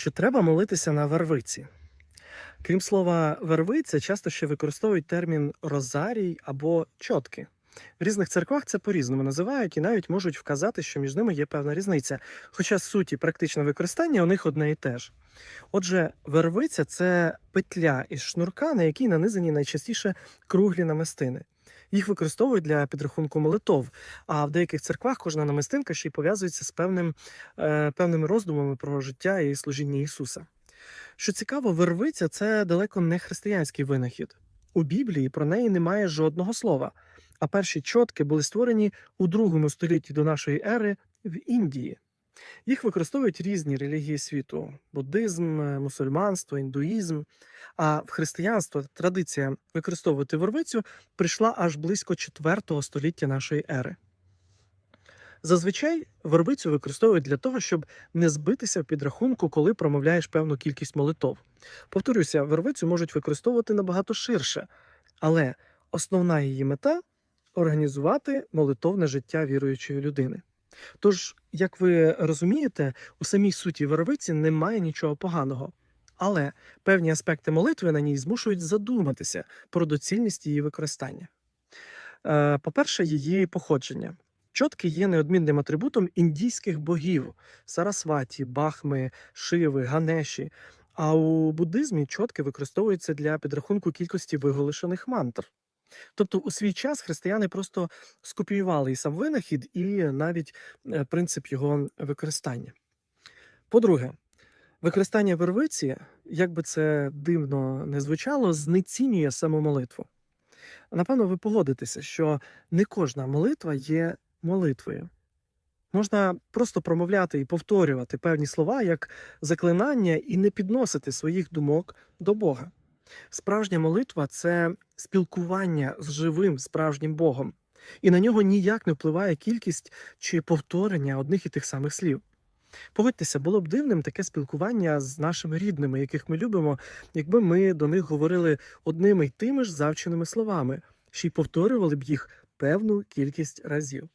Чи треба молитися на вервиці? Крім слова вервиця, часто ще використовують термін розарій або чотки. В різних церквах це по-різному називають і навіть можуть вказати, що між ними є певна різниця. Хоча суть і практичне використання у них одне і те ж. Отже, вервиця це петля із шнурка, на якій нанизані найчастіше круглі намистини. Їх використовують для підрахунку молитов, а в деяких церквах кожна намистинка ще й пов'язується з певним, е, певними роздумами про життя і служіння Ісуса. Що цікаво, вервиця це далеко не християнський винахід. У Біблії про неї немає жодного слова. А перші чотки були створені у другому столітті до нашої ери в Індії. Їх використовують різні релігії світу: буддизм, е, мусульманство, індуїзм. А в християнство традиція використовувати вервицю прийшла аж близько 4 століття нашої ери. Зазвичай вербицю використовують для того, щоб не збитися в підрахунку, коли промовляєш певну кількість молитов. Повторюся, вербицю можуть використовувати набагато ширше, але основна її мета організувати молитовне життя віруючої людини. Тож, як ви розумієте, у самій суті вербиці немає нічого поганого. Але певні аспекти молитви на ній змушують задуматися про доцільність її використання. Е, По-перше, її походження. Чотки є неодмінним атрибутом індійських богів Сарасваті, Бахми, Шиви, Ганеші. А у буддизмі чотки використовуються для підрахунку кількості виголошених мантр. Тобто, у свій час християни просто скопіювали і сам винахід, і навіть е, принцип його використання. По-друге, використання вервиці, як би це дивно не звучало, знецінює саму молитву. Напевно, ви погодитеся, що не кожна молитва є молитвою. Можна просто промовляти і повторювати певні слова як заклинання і не підносити своїх думок до Бога. Справжня молитва це спілкування з живим справжнім Богом, і на нього ніяк не впливає кількість чи повторення одних і тих самих слів. Погодьтеся, було б дивним таке спілкування з нашими рідними, яких ми любимо, якби ми до них говорили одними й тими ж завченими словами, ще й повторювали б їх певну кількість разів.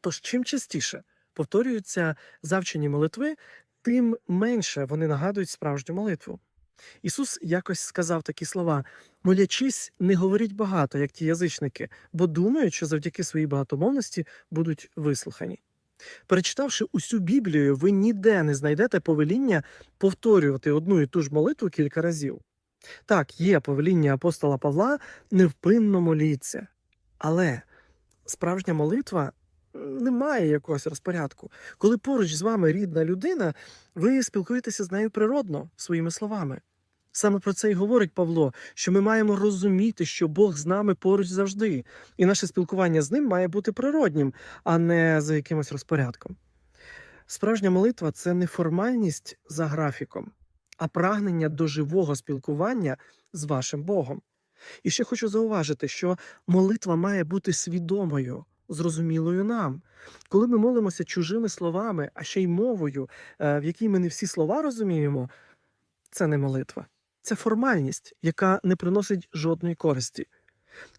Тож, чим частіше повторюються завчені молитви, тим менше вони нагадують справжню молитву. Ісус якось сказав такі слова: молячись, не говоріть багато, як ті язичники, бо думають, що завдяки своїй багатомовності будуть вислухані. Перечитавши усю Біблію, ви ніде не знайдете повеління повторювати одну і ту ж молитву кілька разів. Так, є повеління апостола Павла невпинно моліться, але справжня молитва не має якогось розпорядку. Коли поруч з вами рідна людина, ви спілкуєтеся з нею природно своїми словами. Саме про це й говорить Павло, що ми маємо розуміти, що Бог з нами поруч завжди, і наше спілкування з ним має бути природнім, а не за якимось розпорядком. Справжня молитва це не формальність за графіком, а прагнення до живого спілкування з вашим Богом. І ще хочу зауважити, що молитва має бути свідомою, зрозумілою нам. Коли ми молимося чужими словами, а ще й мовою, е, в якій ми не всі слова розуміємо, це не молитва. Це формальність, яка не приносить жодної користі.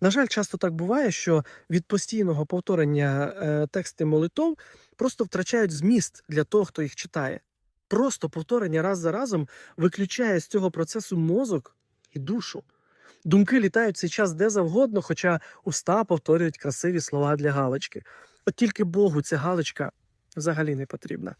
На жаль, часто так буває, що від постійного повторення е, тексти молитов просто втрачають зміст для того, хто їх читає. Просто повторення раз за разом виключає з цього процесу мозок і душу. Думки літають цей час де завгодно, хоча уста повторюють красиві слова для галочки. От тільки Богу ця галочка взагалі не потрібна.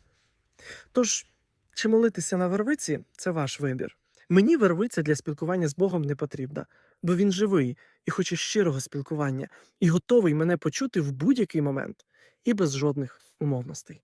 Тож, чи молитися на вервиці це ваш вибір. Мені вервиця для спілкування з Богом не потрібна, бо він живий і хоче щирого спілкування, і готовий мене почути в будь-який момент і без жодних умовностей.